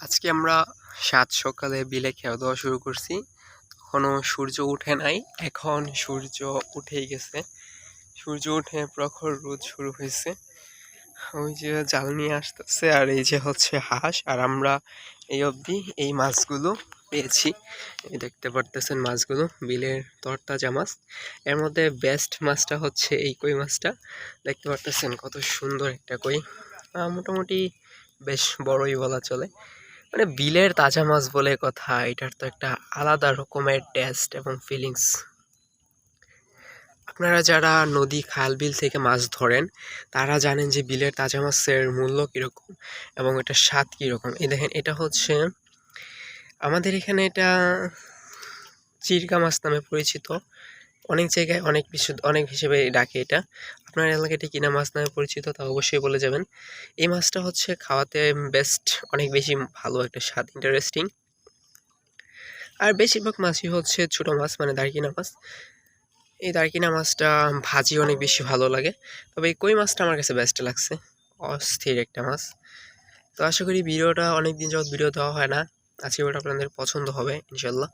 আজকে আমরা সাত সকালে বিলে খাওয়া দাওয়া শুরু করছি। এখনও সূর্য উঠে নাই। এখন সূর্য উঠেই গেছে। সূর্য উঠে প্রখর রোদ শুরু হয়েছে। ওই যে জাল নিয়ে আসতেছে আর এই যে হচ্ছে হাঁস। আর আমরা এই অবধি এই মাছগুলো পেয়েছি। দেখতে পারতেছেন মাছগুলো, বিলের তরতাজা মাছ। এর মধ্যে বেস্ট মাছটা হচ্ছে এই কই মাছটা। দেখতে পারতেছেন কত সুন্দর একটা কই। মোটামুটি বেশ বড়ই বলা চলে। মানে বিলের তাজা মাছ বলে কথা, এটার তো একটা আলাদা রকমের টেস্ট এবং ফিলিংস আপনারা যারা নদী খাল বিল থেকে মাছ ধরেন, তারা জানেন যে বিলের তাজা মাছের মূল্য কীরকম এবং এটার স্বাদ কীরকম। এই দেখেন, এটা হচ্ছে আমাদের এখানে এটা চিরকা মাছ নামে পরিচিত। অনেক জায়গায় অনেক কিছু অনেক হিসেবে ডাকে এটা। আপনার এলাকায় এটা কিনা মাছ নামে পরিচিত তা অবশ্যই বলে যাবেন। এই মাছটা হচ্ছে খাওয়াতে বেস্ট অনেক বেশি ভালো একটা স্বাদ ইন্টারেস্টিং আর বেশিরভাগ মাছই হচ্ছে ছোটো মাছ মানে দারকিনা মাছ। এই দারকিনা মাছটা ভাজি অনেক বেশি ভালো লাগে। তবে এই কই মাছটা আমার কাছে বেস্ট লাগছে? অস্থির একটা মাছ। তো আশা করি ভিডিওটা অনেক দিন যাবত ভিডিও দেওয়া হয় না। আজকে ভিডিওটা আপনাদের পছন্দ হবে ইনশাল্লাহ